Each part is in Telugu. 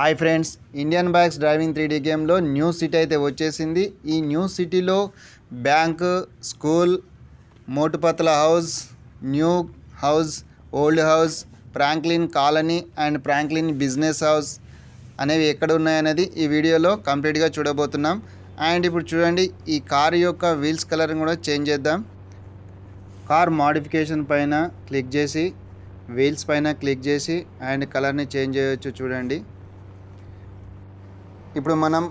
Hi friends Indian bikes driving three D గేమ్లో న్యూ సిటీ అయితే వచ్చేసింది. ఈ న్యూ సిటీలో bank school మోటుపత్ల house new house old house Franklin colony and Franklin business house అనేవి ఎక్కడ ఉన్నాయనేది ఈ వీడియోలో కంప్లీట్గా చూడబోతున్నాం. అండ్ ఇప్పుడు చూడండి ఈ కార్ యొక్క వీల్స్ కలర్ కూడా చేంజ్ చేద్దాం. కార్ మాడిఫికేషన్ పైన క్లిక్ చేసి వీల్స్ పైన క్లిక్ చేసి అండ్ కలర్ని చేంజ్ చేయొచ్చు చూడండి. ఇప్పుడు మనం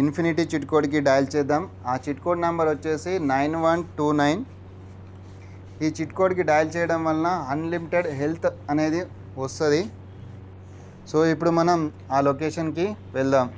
ఇన్ఫినిటీ చిట్ కోడ్కి డయల్ చేద్దాం. ఆ చిట్ కోడ్ నెంబర్ వచ్చేసి నైన్ వన్ టూ నైన్. ఈ చిట్ కోడ్కి డయల్ చేయడం వలన అన్లిమిటెడ్ హెల్త్ అనేది వస్తుంది. సో ఇప్పుడు మనం ఆ లొకేషన్కి వెళ్దాం.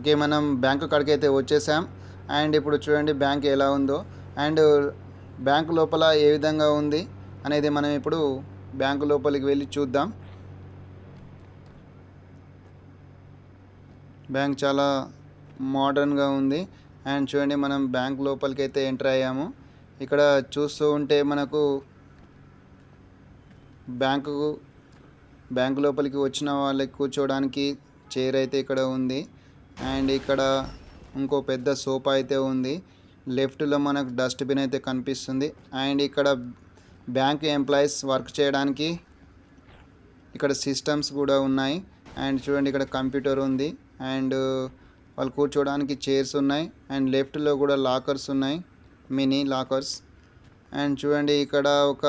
ఓకే మనం బ్యాంకు కాడికి అయితే వచ్చేసాం. అండ్ ఇప్పుడు చూడండి బ్యాంక్ ఎలా ఉందో. అండ్ బ్యాంకు లోపల ఏ విధంగా ఉంది అనేది మనం ఇప్పుడు బ్యాంకు లోపలికి వెళ్ళి చూద్దాం. బ్యాంక్ చాలా మోడర్న్గా ఉంది. అండ్ చూడండి మనం బ్యాంక్ లోపలికి అయితే ఎంటర్ అయ్యాము. ఇక్కడ చూస్తూ ఉంటే మనకు బ్యాంకు బ్యాంకు లోపలికి వచ్చిన వాళ్ళకి కూర్చోవడానికి చైర్ అయితే ఇక్కడ ఉంది. అండ్ ఇక్కడ ఇంకో పెద్ద సోఫా అయితే ఉంది. లెఫ్ట్లో మనకు డస్ట్బిన్ అయితే కనిపిస్తుంది. అండ్ ఇక్కడ బ్యాంక్ ఎంప్లాయీస్ వర్క్ చేయడానికి ఇక్కడ సిస్టమ్స్ కూడా ఉన్నాయి. అండ్ చూడండి ఇక్కడ కంప్యూటర్ ఉంది. అండ్ వాళ్ళు కూర్చోవడానికి చైర్స్ ఉన్నాయి. అండ్ లెఫ్ట్లో కూడా లాకర్స్ ఉన్నాయి. Mini lockers. అండ్ చూడండి ఇక్కడ ఒక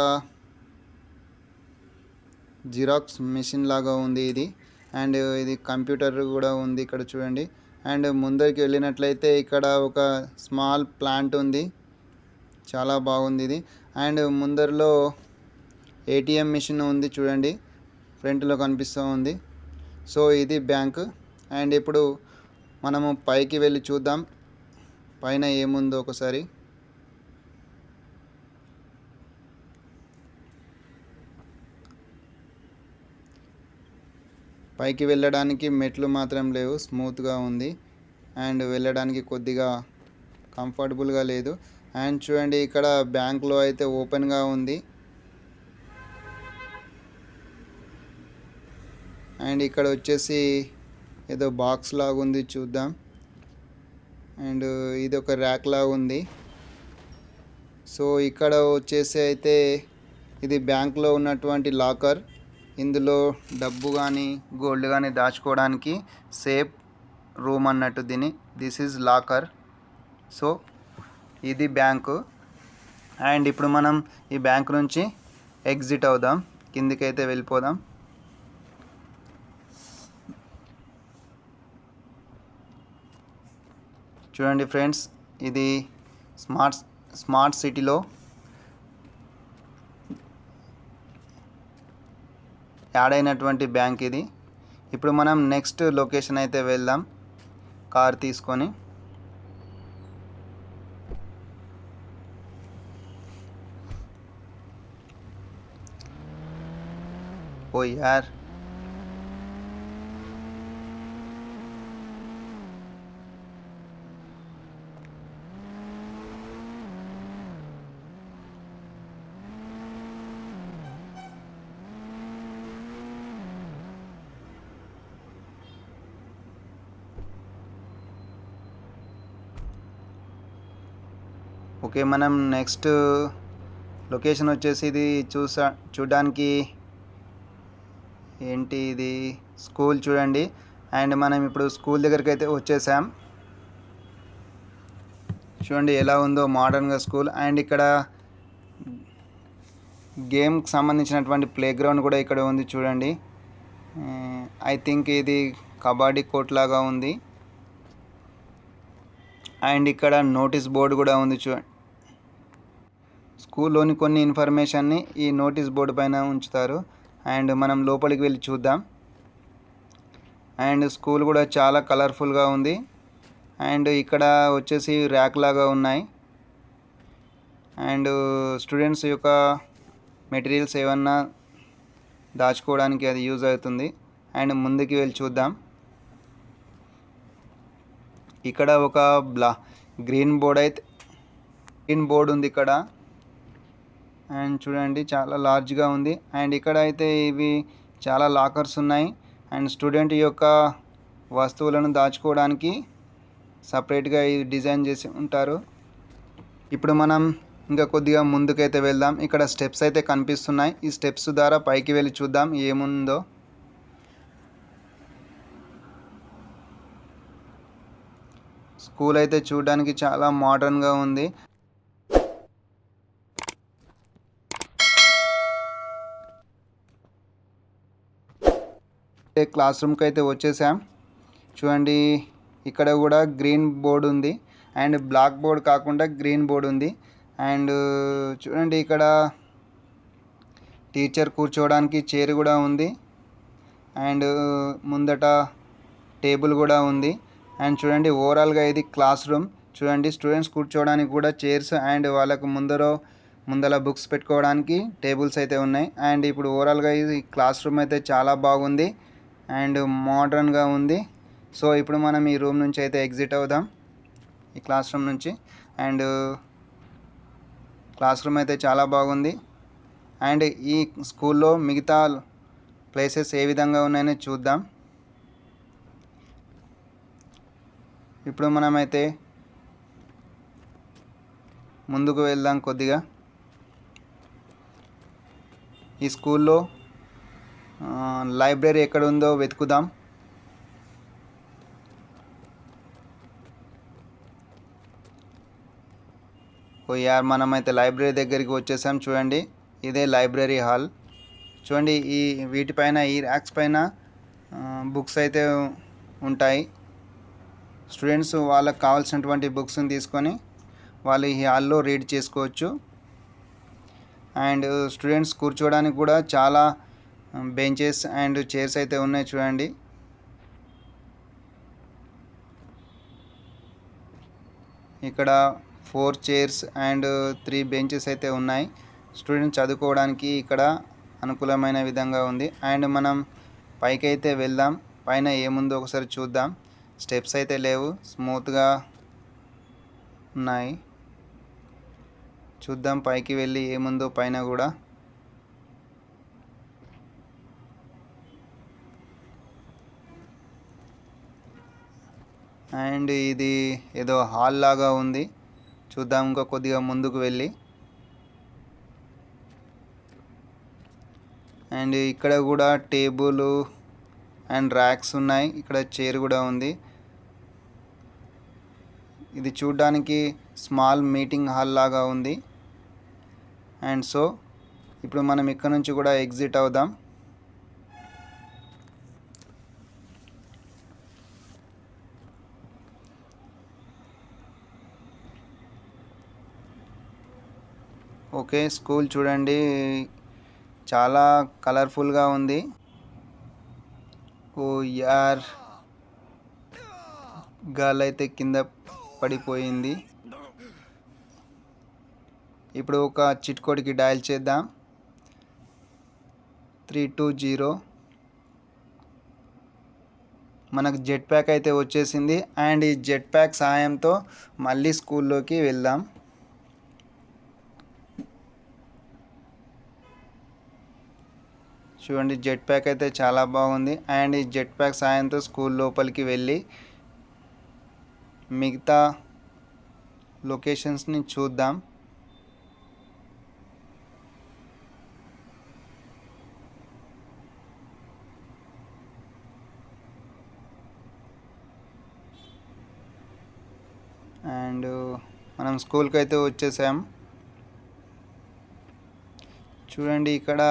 జిరాక్స్ మిషన్ లాగా ఉంది ఇది. అండ్ ఇది కంప్యూటర్ కూడా ఉంది ఇక్కడ చూడండి. అండ్ ముందరికి వెళ్ళినట్లయితే ఇక్కడ ఒక స్మాల్ ప్లాంట్ ఉంది. చాలా బాగుంది ఇది. అండ్ ముందరలో ఏటీఎం మిషన్ ఉంది చూడండి. ఫ్రంట్లో కనిపిస్తూ ఉంది. సో ఇది బ్యాంక్. అండ్ ఇప్పుడు మనము పైకి వెళ్ళి చూద్దాం. పైన ఏముందో ఒకసారి. పైకి వెళ్ళడానికి మెట్లు మాత్రం లేవు స్మూత్గా ఉంది. అండ్ వెళ్ళడానికి కొద్దిగా కంఫర్టబుల్గా లేదు. అండ్ చూడండి ఇక్కడ బ్యాంక్లో అయితే ఓపెన్గా ఉంది. అండ్ ఇక్కడ వచ్చేసి ఏదో బాక్స్ లాగా ఉంది చూద్దాం. అండ్ ఇది ఒక ర్యాక్ లాగా ఉంది. సో ఇక్కడ వచ్చేసి అయితే ఇది బ్యాంక్లో ఉన్నటువంటి లాకర్. ఇందులో డబ్బు కానీ గోల్డ్ కానీ దాచుకోవడానికి సేఫ్ రూమ్ అన్నట్టు దీని. This is locker. సో ఇది బ్యాంకు. అండ్ ఇప్పుడు మనం ఈ బ్యాంక్ నుంచి ఎగ్జిట్ అవుదాం. కిందికైతే వెళ్ళిపోదాం. చూడండి ఫ్రెండ్స్ ఇది స్మార్ట్ స్మార్ట్ సిటీలో యాడ్ అయినటువంటి బ్యాంక్ ఇది. ఇప్పుడు మనం నెక్స్ట్ లొకేషన్ అయితే వెళ్దాం. కార్ తీసుకొని. ఓ యార్. ఓకే మనం నెక్స్ట్ లొకేషన్ వచ్చేసి ఇది చూసా చూడడానికి ఏంటి ఇది? స్కూల్ చూడండి. అండ్ మనం ఇప్పుడు స్కూల్ దగ్గరికి అయితే వచ్చేసాం. చూడండి ఎలా ఉందో మోడర్న్గా స్కూల్. అండ్ ఇక్కడ గేమ్కి సంబంధించినటువంటి ప్లే గ్రౌండ్ కూడా ఇక్కడ ఉంది చూడండి. ఐ థింక్ ఇది కబడ్డీ కోర్ట్ లాగా ఉంది. అండ్ ఇక్కడ నోటీస్ బోర్డు కూడా ఉంది చూ స్కూల్లోని కొన్ని ఇన్ఫర్మేషన్ని ఈ నోటీస్ బోర్డు పైన ఉంచుతారు. అండ్ మనం లోపలికి వెళ్ళి చూద్దాం. అండ్ స్కూల్ కూడా చాలా కలర్ఫుల్గా ఉంది. అండ్ ఇక్కడ వచ్చేసి ర్యాక్ లాగా ఉన్నాయి. అండ్ స్టూడెంట్స్ యొక్క మెటీరియల్స్ ఏమన్నా దాచుకోవడానికి అది యూజ్ అవుతుంది. అండ్ ముందుకి వెళ్ళి చూద్దాం. ఇక్కడ ఒక బ్లా గ్రీన్ బోర్డ్ అయితే గ్రీన్ బోర్డు ఉంది ఇక్కడ. అండ్ చూడండి చాలా లార్జ్గా ఉంది. అండ్ ఇక్కడ అయితే ఇవి చాలా లాకర్స్ ఉన్నాయి. అండ్ స్టూడెంట్ యొక్క వస్తువులను దాచుకోవడానికి సపరేట్గా ఇది డిజైన్ చేసి ఉంటారు. ఇప్పుడు మనం ఇంకా కొద్దిగా ముందుకైతే వెళ్దాం. ఇక్కడ స్టెప్స్ అయితే కనిపిస్తున్నాయి. ఈ స్టెప్స్ ద్వారా పైకి వెళ్ళి చూద్దాం ఏముందో. స్కూల్ అయితే చూడడానికి చాలా మోడర్న్గా ఉంది. క్లాస్ రూమ్కి అయితే వచ్చేసాం. చూడండి ఇక్కడ కూడా గ్రీన్ బోర్డు ఉంది. అండ్ బ్లాక్ బోర్డ్ కాకుండా గ్రీన్ బోర్డు ఉంది. అండ్ చూడండి ఇక్కడ టీచర్ కూర్చోవడానికి చైర్ కూడా ఉంది. అండ్ ముందట టేబుల్ కూడా ఉంది. అండ్ చూడండి ఓవరాల్గా ఇది క్లాస్ రూమ్ చూడండి స్టూడెంట్స్ కూర్చోవడానికి కూడా చైర్స్ అండ్ వాళ్ళకు ముందర ముందర బుక్స్ పెట్టుకోవడానికి టేబుల్స్ అయితే ఉన్నాయి. అండ్ ఇప్పుడు ఓవరాల్గా ఇది క్లాస్ రూమ్ అయితే చాలా బాగుంది. అండ్ మోడర్న్గా ఉంది. సో ఇప్పుడు మనం ఈ రూమ్ నుంచి అయితే ఎగ్జిట్ అవుదాం. ఈ క్లాస్ రూమ్ నుంచి. అండ్ క్లాస్ రూమ్ అయితే చాలా బాగుంది. అండ్ ఈ స్కూల్లో మిగతా ప్లేసెస్ ఏ విధంగా ఉన్నాయని చూద్దాం. ఇప్పుడు మనమైతే ముందుకు వెళ్దాం కొద్దిగా. ఈ స్కూల్లో లైబ్రరీ ఎక్కడ ఉందో వెతుకుదాం. ఓ యార్ మనమైతే లైబ్రరీ దగ్గరికి వచ్చేసాం. చూడండి ఇదే లైబ్రరీ హాల్. చూడండి ఈ వీటిపైన ఈ ర్యాక్స్ పైన బుక్స్ అయితే ఉంటాయి. స్టూడెంట్స్ వాళ్ళకి కావాల్సినటువంటి బుక్స్ని తీసుకొని వాళ్ళు ఈ హాల్లో రీడ్ చేసుకోవచ్చు. అండ్ స్టూడెంట్స్ కూర్చోవడానికి కూడా చాలా బెంచెస్ అండ్ చైర్స్ అయితే ఉన్నాయి చూడండి. ఇక్కడ four chairs and three benches అయితే ఉన్నాయి. స్టూడెంట్స్ చదువుకోవడానికి ఇక్కడ అనుకూలమైన విధంగా ఉంది. అండ్ మనం పైకి అయితే వెళ్దాం. పైన ఏముందో ఒకసారి చూద్దాం. స్టెప్స్ అయితే లేవు. స్మూత్గా ఉన్నాయి. చూద్దాం పైకి వెళ్ళి ఏముందో పైన కూడా. అండ్ ఇది ఏదో హాల్ లాగా ఉంది. చూద్దాం ఇంకా కొద్దిగా ముందుకు వెళ్ళి. అండ్ ఇక్కడ కూడా టేబుల్ అండ్ ర్యాక్స్ ఉన్నాయి. ఇక్కడ చైర్ కూడా ఉంది. ఇది చూడ్డానికి స్మాల్ మీటింగ్ హాల్ లాగా ఉంది. అండ్ సో ఇప్పుడు మనం ఇక్కడ నుంచి కూడా ఎగ్జిట్ అవుదాం. ఓకే స్కూల్ చూడండి. చాలా కలర్ఫుల్గా ఉంది. ఓ యార్. గాల్ అయితే కింద పడిపోయింది. ఇప్పుడు ఒక చిట్కోడికి డయల్ చేద్దాం. Three two zero. మనకు జెట్ ప్యాక్ అయితే వచ్చేసింది. అండ్ ఈ జెట్ ప్యాక్ సహాయంతో మళ్ళీ స్కూల్లోకి వెళ్దాం. చూడండి జెట్ ప్యాక్ అయితే చాలా బాగుంది. అండ్ ఈ జెట్ ప్యాక్ సాయంతో స్కూల్ లోపలికి వెళ్ళి మిగతా లొకేషన్స్ని చూద్దాం. అండ్ మనం స్కూల్కి అయితే వచ్చేసాం. చూడండి ఇక్కడ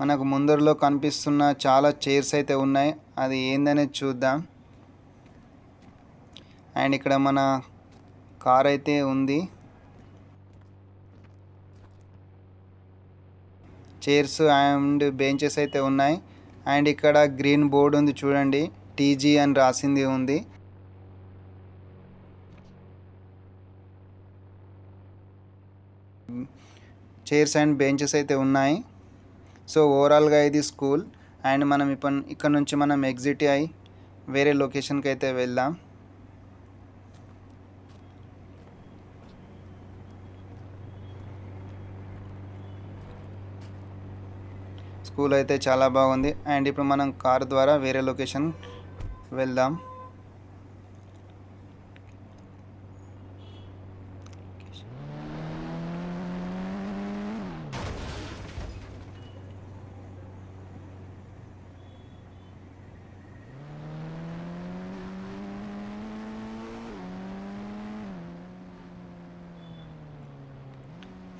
మనకు ముందరలో కనిపిస్తున్న చాలా చైర్స్ అయితే ఉన్నాయి. అది ఏందనేది చూద్దాం. అండ్ ఇక్కడ మన కార్ అయితే ఉంది. చైర్స్ అండ్ బెంచెస్ అయితే ఉన్నాయి. అండ్ ఇక్కడ గ్రీన్ బోర్డు ఉంది చూడండి. టీజీ అని రాసింది ఉంది. చైర్స్ అండ్ బెంచెస్ అయితే ఉన్నాయి. సో ఓవరాల్గా ఇది స్కూల్. అండ్ మనం ఇప్పుడు ఇక్కడ నుంచి మనం ఎగ్జిట్ అయ్యి వేరే లొకేషన్కి అయితే వెళ్దాం. స్కూల్ అయితే చాలా బాగుంది. అండ్ ఇప్పుడు మనం కార్ ద్వారా వేరే లొకేషన్ వెళ్దాం.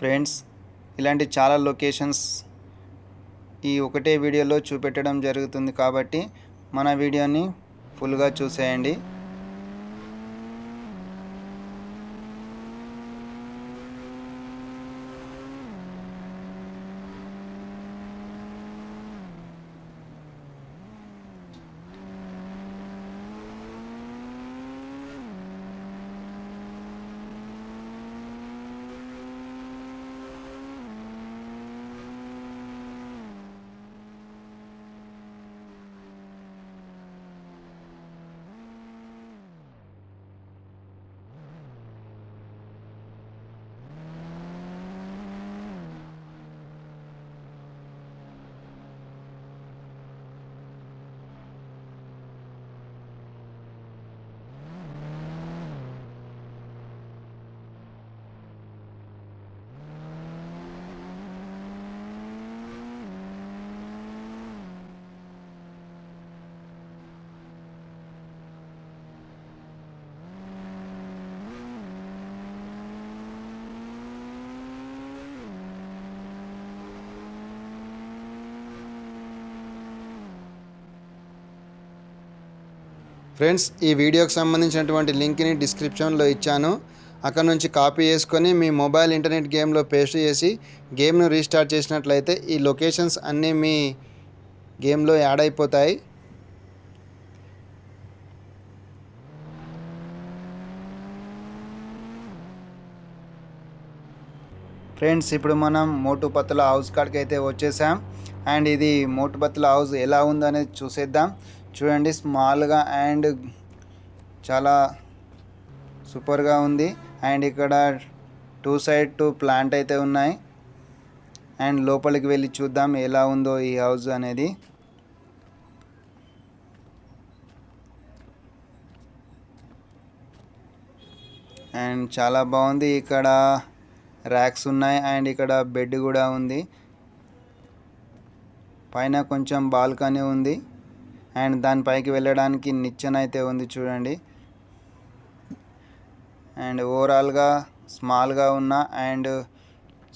ఫ్రెండ్స్ ఇలాంటి చాలా లొకేషన్స్ ఈ ఒకటే వీడియోలో చూపెట్టడం జరుగుతుంది కాబట్టి మన వీడియోని ఫుల్గా చూసేయండి. ఫ్రెండ్స్ ఈ వీడియోకి సంబంధించినటువంటి లింక్ని డిస్క్రిప్షన్లో ఇచ్చాను. అక్కడ నుంచి కాపీ చేసుకొని మీ మొబైల్ ఇంటర్నెట్ గేమ్లో పేస్ట్ చేసి గేమ్ను రీస్టార్ట్ చేసినట్లయితే ఈ లొకేషన్స్ అన్నీ మీ గేమ్లో యాడ్ అయిపోతాయి. ఫ్రెండ్స్ ఇప్పుడు మనం మోటుపత్తుల హౌస్ కాడికి అయితే వచ్చేసాం. అండ్ ఇది మోటుపత్తుల హౌస్ ఎలా ఉందనేది చూసేద్దాం. చూడండి స్మాల్గా అండ్ చాలా సూపర్గా ఉంది. అండ్ ఇక్కడ టూ సైడ్ టూ ప్లాంట్ అయితే ఉన్నాయి. అండ్ లోపలికి వెళ్ళి చూద్దాం ఎలా ఉందో ఈ హౌస్ అనేది. అండ్ చాలా బాగుంది. ఇక్కడ ర్యాక్స్ ఉన్నాయి. అండ్ ఇక్కడ బెడ్ కూడా ఉంది. పైన కొంచెం బాల్కనీ ఉంది. అండ్ దానిపైకి వెళ్ళడానికి నిచ్చెన అయితే ఉంది చూడండి. అండ్ ఓవరాల్గా స్మాల్గా ఉన్న అండ్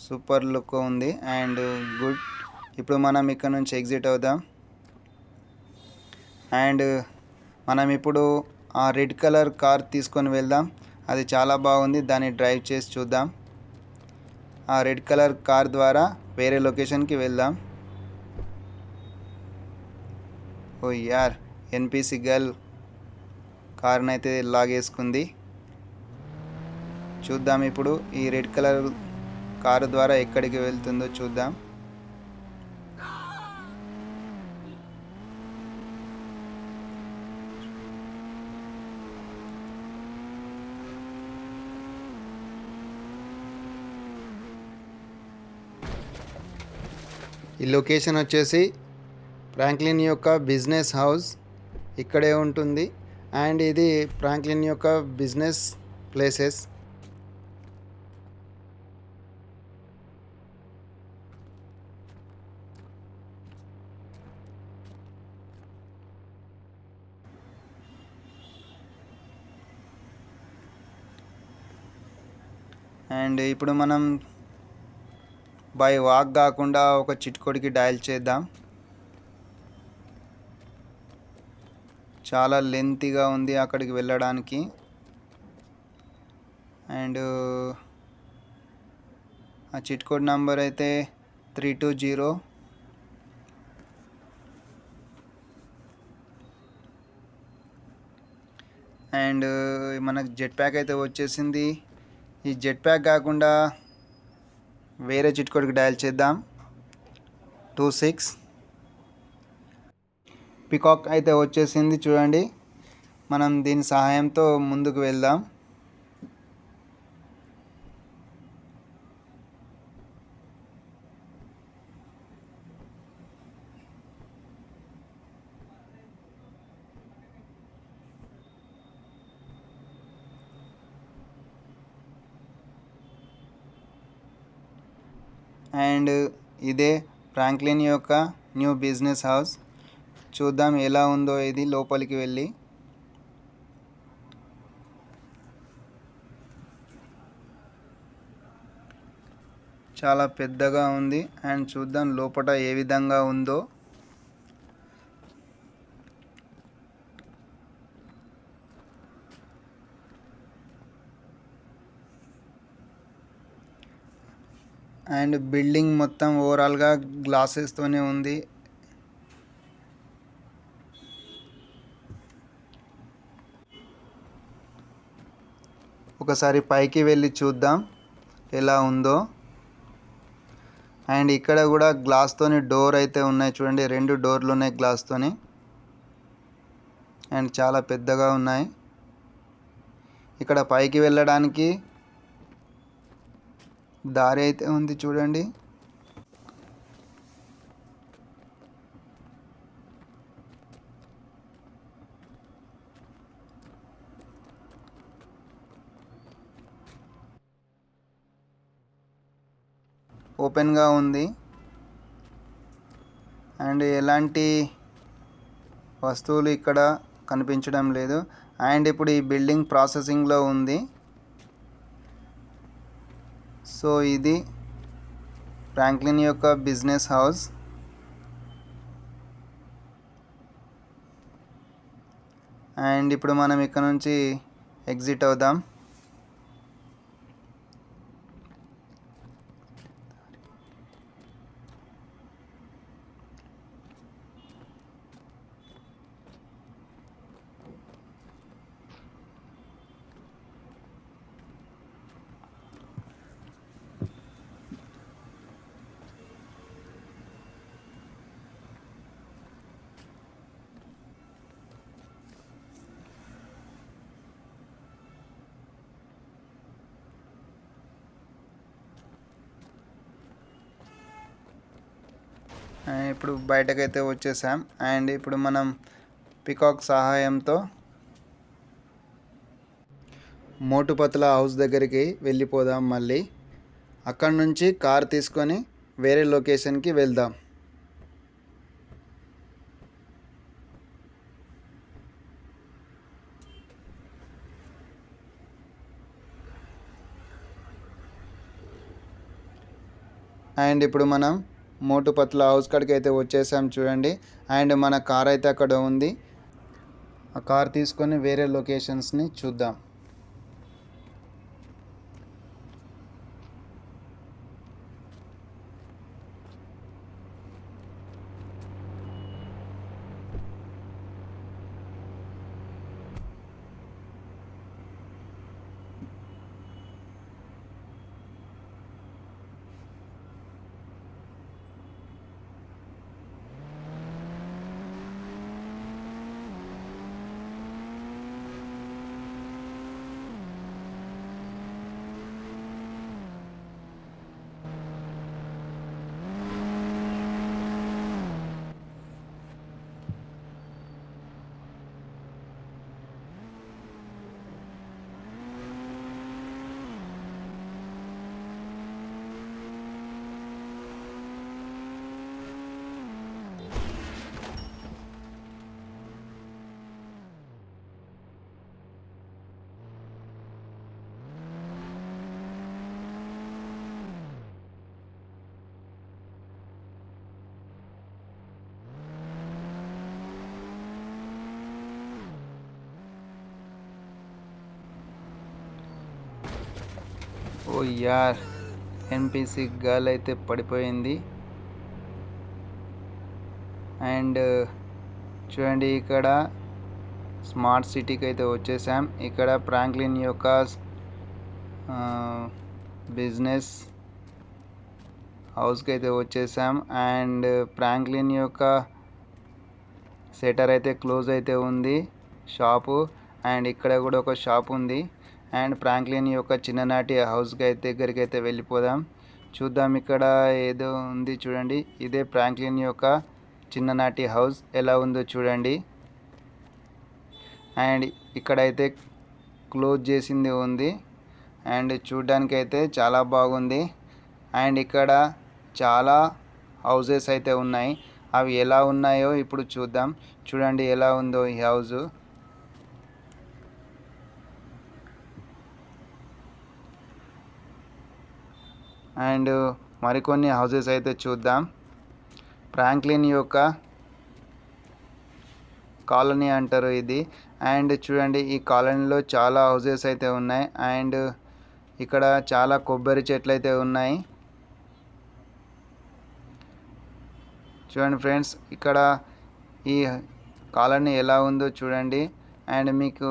సూపర్ లుక్ ఉంది. And good. ఇప్పుడు మనం ఇక్కడ నుంచి ఎగ్జిట్ అవుదాం. అండ్ మనం ఇప్పుడు ఆ రెడ్ కలర్ కార్ తీసుకొని వెళ్దాం. అది చాలా బాగుంది. దాన్ని డ్రైవ్ చేసి చూద్దాం. ఆ రెడ్ కలర్ కార్ ద్వారా వేరే లొకేషన్కి వెళ్దాం. ఓ యార్ ఎన్పిసి గర్ల్ కారునైతే లాగేసుకుంది. చూద్దాం ఇప్పుడు ఈ రెడ్ కలర్ కారు ద్వారా ఎక్కడికి వెళ్తుందో చూద్దాం. ఈ లొకేషన్ వచ్చేసి ఫ్రాంక్లిన్ యొక్క బిజినెస్ హౌస్ ఇక్కడే ఉంటుంది. అండ్ ఇది ఫ్రాంక్లిన్ యొక్క బిజినెస్ ప్లేసెస్ అండ్ ఇప్పుడు మనం బై వాక్ కాకుండా ఒక చిట్కోడికి డయల్ చేద్దాం. చాలా లెంతీగా ఉంది అక్కడికి వెళ్ళడానికి. అండ్ ఆ చిట్ కోడ్ నంబర్ అయితే త్రీ టూ జీరో అండ్ మనకు జెట్ ప్యాక్ అయితే వచ్చేసింది. ఈ జెట్ ప్యాక్ కాకుండా వేరే చిట్ కోడ్కి డయల్ చేద్దాం. టూ సిక్స్ పికాక్ అయితే వచ్చేసింది చూడండి. మనం దీని సహాయంతో ముందుకు వెళ్దాం. అండ్ ఇదే ఫ్రాంక్లిన్ యొక్క న్యూ బిజినెస్ హౌస్. చూద్దాం ఎలా ఉందో ఇది లోపలికి వెళ్ళి. చాలా పెద్దగా ఉంది అండ్ చూద్దాం లోపల ఏ విధంగా ఉందో. అండ్ బిల్డింగ్ మొత్తం ఓవరాల్గా గ్లాసెస్తోనే ఉంది. ఒకసారి పైకి వెళ్ళి చూద్దాం ఎలా ఉందో. అండ్ ఇక్కడ కూడా గ్లాస్తోని డోర్ అయితే ఉన్నాయి చూడండి రెండు డోర్లు ఉన్నాయి గ్లాస్తోని అండ్ చాలా పెద్దగా ఉన్నాయి. ఇక్కడ పైకి వెళ్ళడానికి దారి అయితే ఉంది చూడండి. ఓపెన్గా ఉంది. అండ్ ఎలాంటి వస్తువులు ఇక్కడ కనిపించడం లేదు. అండ్ ఇప్పుడు ఈ బిల్డింగ్ ప్రాసెసింగ్లో ఉంది. సో ఇది ఫ్రాంక్లిన్ యొక్క బిజినెస్ హౌస్. అండ్ ఇప్పుడు మనం ఇక్కడ నుంచి ఎగ్జిట్ అవుదాం అండ్ ఇప్పుడు బయటకైతే వచ్చేసాం. అండ్ ఇప్పుడు మనం పికాక్ సహాయంతో మోటుపత్ల హౌస్ దగ్గరికి వెళ్ళిపోదాం మళ్ళీ. అక్కడ నుంచి కార్ తీసుకొని వేరే లొకేషన్కి వెళ్దాం. అండ్ ఇప్పుడు మనం మోటుపత్ల హౌస్ కాడికి అయితే వచ్చేసాం చూడండి. అండ్ మన కార్ అయితే అక్కడ ఉంది. ఆ కార్ తీసుకొని వేరే లొకేషన్స్ని చూద్దాం. యార్ ఎన్పిసి గర్ల్ అయితే పడిపోయింది. అండ్ చూడండి ఇక్కడ స్మార్ట్ సిటీకి అయితే వచ్చేసాం. ఇక్కడ ప్రాంక్లిన్ యొక్క బిజినెస్ హౌస్కి అయితే వచ్చేసాం. అండ్ ప్రాంక్లిన్ యొక్క సెటర్ అయితే క్లోజ్ అయితే ఉంది షాపు. అండ్ ఇక్కడ కూడా ఒక షాప్ ఉంది అండ్ ఫ్రాంక్లిన్ యొక్క చిన్ననాటి హౌస్కి అయితే దగ్గరికి అయితే వెళ్ళిపోదాం. చూద్దాం ఇక్కడ ఏదో ఉంది చూడండి. ఇదే ఫ్రాంక్లిన్ యొక్క చిన్ననాటి హౌస్. ఎలా ఉందో చూడండి. అండ్ ఇక్కడైతే క్లోజ్ చేసింది ఉంది. అండ్ చూడ్డానికి అయితే చాలా బాగుంది. అండ్ ఇక్కడ చాలా హౌజెస్ అయితే ఉన్నాయి. అవి ఎలా ఉన్నాయో ఇప్పుడు చూద్దాం. చూడండి ఎలా ఉందో ఈ హౌస్. అండ్ మరికొన్ని హౌసెస్ అయితే చూద్దాం. ఫ్రాంక్లిన్ యొక్క కాలనీ అంటారు ఇది. అండ్ చూడండి ఈ కాలనీలో చాలా హౌసెస్ అయితే ఉన్నాయి. అండ్ ఇక్కడ చాలా కొబ్బరి చెట్లు అయితే ఉన్నాయి. చూడండి ఫ్రెండ్స్ ఇక్కడ ఈ కాలనీ ఎలా ఉందో చూడండి. అండ్ మీకు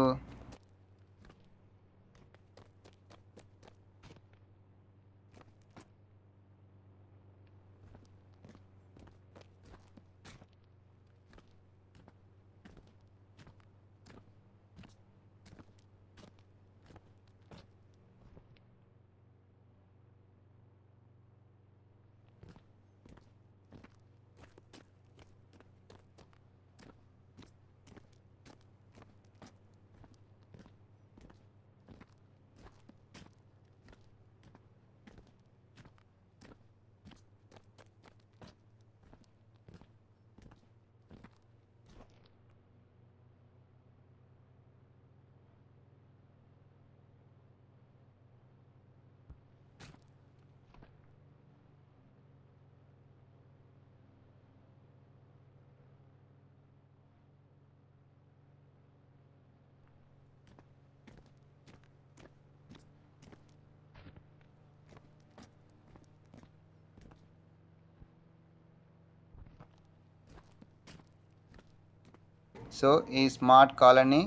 సో ఈ స్మార్ట్ కాలనీ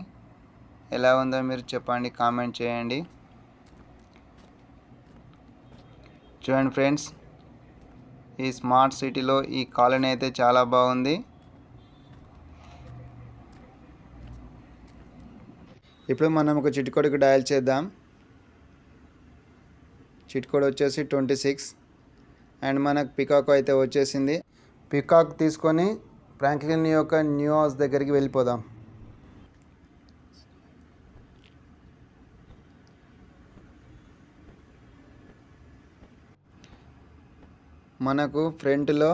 ఎలా ఉందో మీరు చెప్పండి కామెంట్ చేయండి. చూడండి ఫ్రెండ్స్ ఈ స్మార్ట్ సిటీలో ఈ కాలనీ అయితే చాలా బాగుంది. ఇప్పుడు మనం ఒక చిట్కోడికి డయల్ చేద్దాం. చిట్కోడ్ వచ్చేసి ట్వంటీ సిక్స్ అండ్ మనకు పికాక్ అయితే వచ్చేసింది. పికాక్ తీసుకొని ఫ్రాంక్లిన్ యొక్క న్యూ హౌస్ దగ్గరికి వెళ్ళిపోదాం. మనకు ఫ్రంట్లో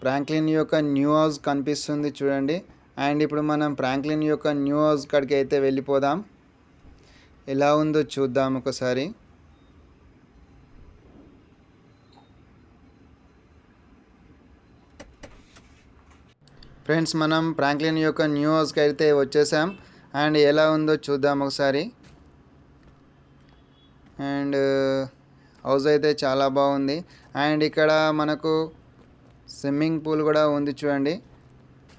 ఫ్రాంక్లిన్ యొక్క న్యూ హౌస్ కనిపిస్తుంది చూడండి. అండ్ ఇప్పుడు మనం ఫ్రాంక్లిన్ యొక్క న్యూ హౌస్ కాడికి అయితే వెళ్ళిపోదాం. ఎలా ఉందో చూద్దాం ఒకసారి. ఫ్రెండ్స్ మనం ఫ్రాంక్లిన్ యొక్క న్యూ హౌస్కి అయితే వచ్చేసాం. అండ్ ఎలా ఉందో చూద్దాం ఒకసారి. అండ్ హౌస్ అయితే చాలా బాగుంది. అండ్ ఇక్కడ మనకు స్విమ్మింగ్ పూల్ కూడా ఉంది చూడండి.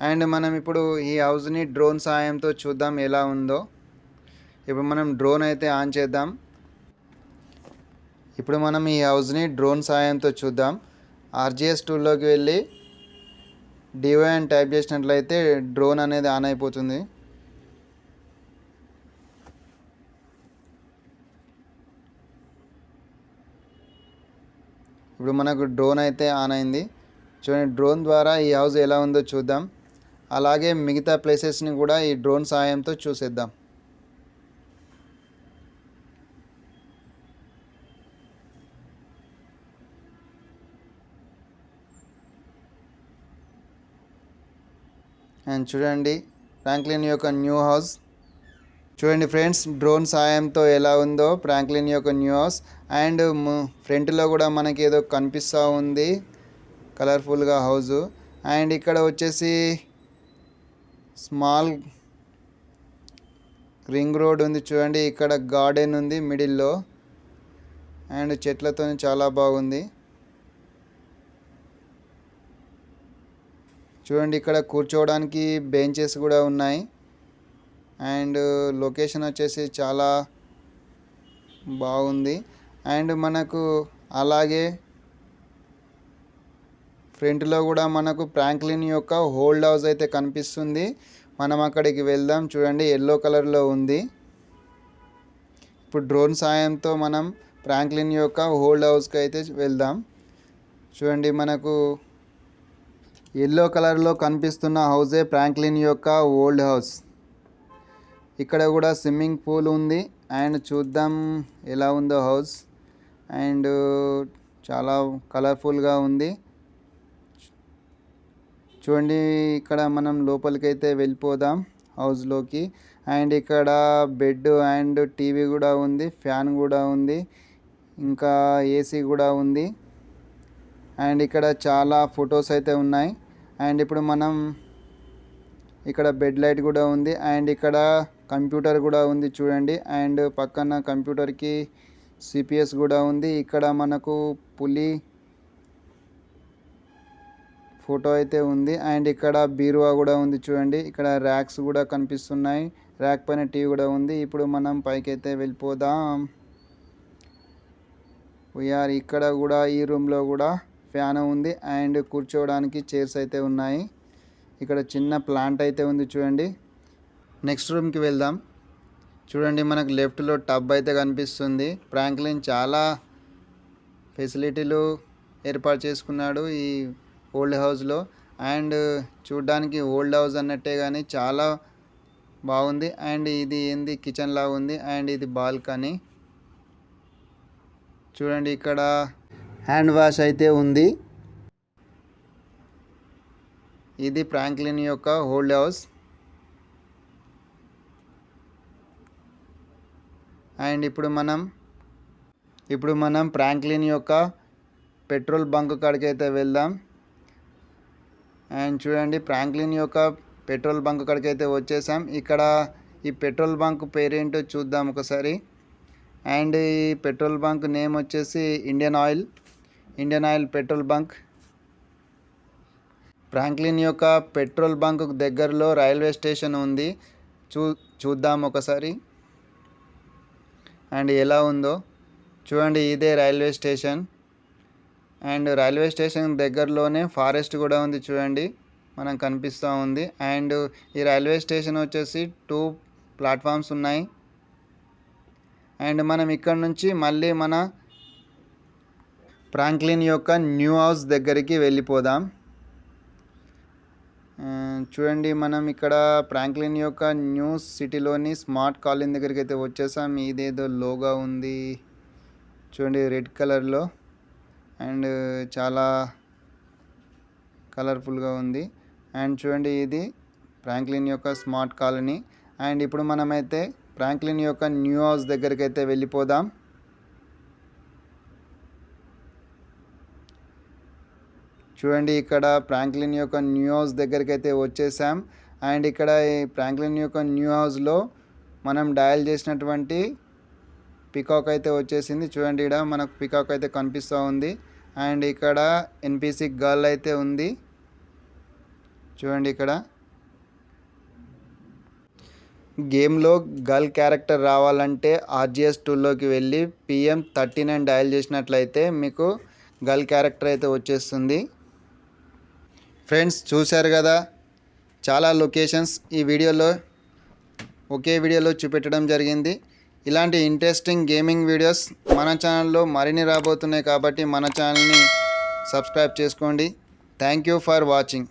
అండ్ మనం ఇప్పుడు ఈ హౌస్ని డ్రోన్ సహాయంతో చూద్దాం ఎలా ఉందో. ఇప్పుడు మనం డ్రోన్ అయితే ఆన్ చేద్దాం. ఇప్పుడు మనం ఈ హౌస్ని డ్రోన్ సహాయంతో చూద్దాం. ఆర్జిఎస్ టూల్లోకి వెళ్ళి డివై అని టైప్ చేసినట్లయితే డ్రోన్ అనేది ఆన్ అయిపోతుంది. ఇప్పుడు మనకు డ్రోన్ అయితే ఆన్ అయింది. చూడండి డ్రోన్ ద్వారా ఈ హౌస్ ఎలా ఉందో చూద్దాం. అలాగే మిగతా ప్లేసెస్ని కూడా ఈ డ్రోన్ సహాయంతో చూసేద్దాం. అండ్ చూడండి ఫ్రాంక్లిన్ యొక్క న్యూ హౌస్ చూడండి ఫ్రెండ్స్ డ్రోన్ సాయంతో ఎలా ఉందో ఫ్రాంక్లిన్ యొక్క న్యూ హౌస్ అండ్ ఫ్రంట్లో కూడా మనకి ఏదో కనిపిస్తూ ఉంది కలర్ఫుల్గా హౌస్ అండ్ ఇక్కడ వచ్చేసి స్మాల్ రింగ్ రోడ్ ఉంది చూడండి ఇక్కడ గార్డెన్ ఉంది మిడిల్లో అండ్ చెట్లతో చాలా బాగుంది. చూడండి ఇక్కడ కూర్చోవడానికి బెంచెస్ కూడా ఉన్నాయి. అండ్ లొకేషన్ వచ్చేసి చాలా బాగుంది. అండ్ మనకు అలాగే ఫ్రంట్లో కూడా మనకు ప్రాంక్లిన్ యొక్క హోల్డ్ హౌస్ అయితే కనిపిస్తుంది. మనం అక్కడికి వెళ్దాం. చూడండి ఎల్లో కలర్లో ఉంది. ఇప్పుడు డ్రోన్ సాయంతో మనం ప్రాంక్లిన్ యొక్క హోల్డ్ హౌస్కి అయితే వెళ్దాం. చూడండి మనకు ఎల్లో కలర్లో కనిపిస్తున్న హౌజే ఫ్రాంక్లిన్ యొక్క ఓల్డ్ హౌస్. ఇక్కడ కూడా స్విమ్మింగ్ పూల్ ఉంది. అండ్ చూద్దాం ఎలా ఉందో హౌస్. అండ్ చాలా కలర్ఫుల్గా ఉంది. చూడండి ఇక్కడ మనం లోపలికైతే వెళ్ళిపోదాం హౌస్లోకి. అండ్ ఇక్కడ బెడ్ అండ్ టీవీ కూడా ఉంది ఫ్యాన్ కూడా ఉంది ఇంకా ఏసీ కూడా ఉంది. అండ్ ఇక్కడ చాలా ఫొటోస్ అయితే ఉన్నాయి. అండ్ ఇప్పుడు మనం ఇక్కడ బెడ్ లైట్ కూడా ఉంది అండ్ ఇక్కడ కంప్యూటర్ కూడా ఉంది చూడండి అండ్ పక్కన కంప్యూటర్కి సిపిఎస్ కూడా ఉంది. ఇక్కడ మనకు పులి ఫోటో అయితే ఉంది అండ్ ఇక్కడ బీరువా కూడా ఉంది చూడండి. ఇక్కడ ర్యాక్స్ కూడా కనిపిస్తున్నాయి. ర్యాక్ పైన టీవీ కూడా ఉంది. ఇప్పుడు మనం పైకి అయితే వెళ్ళిపోదాం వీఆర్ ఇక్కడ కూడా ఈ రూమ్లో కూడా ఫ్యాన్ ఉంది అండ్ కూర్చోవడానికి చైర్స్ అయితే ఉన్నాయి. ఇక్కడ చిన్న ప్లాంట్ అయితే ఉంది చూడండి. నెక్స్ట్ రూమ్కి వెళ్దాం. చూడండి మనకు లెఫ్ట్లో టబ్ అయితే కనిపిస్తుంది. ఫ్రాంక్లిన్ చాలా ఫెసిలిటీలు ఏర్పాటు చేసుకున్నాడు ఈ ఓల్డ్ హౌస్లో. అండ్ చూడ్డానికి ఓల్డ్ హౌస్ అన్నట్టే కానీ చాలా బాగుంది. అండ్ ఇది ఏంది? కిచెన్ లాగా ఉంది. అండ్ ఇది బాల్కనీ. చూడండి ఇక్కడ హ్యాండ్ వాష్ అయితే ఉంది. ఇది ఫ్రాంక్లిన్ యొక్క హోల్డ్ హౌస్. అండ్ ఇప్పుడు మనం ఇప్పుడు మనం ఫ్రాంక్లిన్ యొక్క పెట్రోల్ బంక్ కాడికి అయితే వెళ్దాం. అండ్ చూడండి ఫ్రాంక్లిన్ యొక్క పెట్రోల్ బంక్ కాడికి అయితే వచ్చేసాం. ఇక్కడ ఈ పెట్రోల్ బంక్ పేరేంటో చూద్దాం ఒకసారి. అండ్ ఈ పెట్రోల్ బంక్ నేమ్ వచ్చేసి Indian oil. Indian oil petrol bunk. Franklin యొక్క పెట్రోల్ బంక్ దగ్గరలో రైల్వే స్టేషన్ ఉంది. చూ చూద్దాం ఒకసారి. అండ్ ఎలా ఉందో. చూడండి ఇదే railway station. And railway station దగ్గరలోనే ఫారెస్ట్ కూడా ఉంది చూడండి. మనం కనిపిస్తూ ఉంది. అండ్ ఈ రైల్వే స్టేషన్ వచ్చేసి టూ ప్లాట్ఫామ్స్ ఉన్నాయి. అండ్ మనం ఇక్కడ నుంచి మళ్ళీ మన ఫ్రాంక్లిన్ యొక్క న్యూ హౌస్ దగ్గరికి వెళ్ళిపోదాం. చూడండి మనం ఇక్కడ ఫ్రాంక్లిన్ యొక్క న్యూ సిటీలోని స్మార్ట్ కాలనీ దగ్గరికి అయితే వచ్చేసాం. ఇదేదో లోగా ఉంది. చూడండి రెడ్ కలర్లో. అండ్ చాలా కలర్ఫుల్గా ఉంది. అండ్ చూడండి ఇది ఫ్రాంక్లిన్ యొక్క స్మార్ట్ కాలనీ. అండ్ ఇప్పుడు మనమైతే ఫ్రాంక్లిన్ యొక్క న్యూ హౌస్ దగ్గరికి అయితే వెళ్ళిపోదాం. చూడండి ఇక్కడ ఫ్రాంక్లిన్ యొక్క న్యూ హౌస్ దగ్గరికి అయితే వచ్చేసాం. అండ్ ఇక్కడ ఈ ఫ్రాంక్లిన్ యొక్క న్యూ హౌస్లో మనం డయల్ చేసినటువంటి పికాక్ అయితే వచ్చేసింది. చూడండి ఇక్కడ మనకు పికాక్ అయితే కనిపిస్తూ ఉంది. అండ్ ఇక్కడ ఎన్పిసి గర్ల్ అయితే ఉంది. చూడండి ఇక్కడ గేమ్లో గర్ల్ క్యారెక్టర్ రావాలంటే ఆర్జిఎస్ టూల్లోకి వెళ్ళి పిఎం థర్టీ నైన్ డయల్ చేసినట్లయితే మీకు గర్ల్ క్యారెక్టర్ అయితే వచ్చేస్తుంది. ఫ్రెండ్స్ చూశారు కదా? చాలా లొకేషన్స్ ఈ వీడియోలో ఒకే వీడియోలో చూపెట్టడం జరిగింది. ఇలాంటి ఇంట్రెస్టింగ్ గేమింగ్ వీడియోస్ మన ఛానల్లో మరిన్ని రాబోతున్నాయి కాబట్టి మన ఛానల్ని సబ్స్క్రైబ్ చేసుకోండి. Thank you for watching.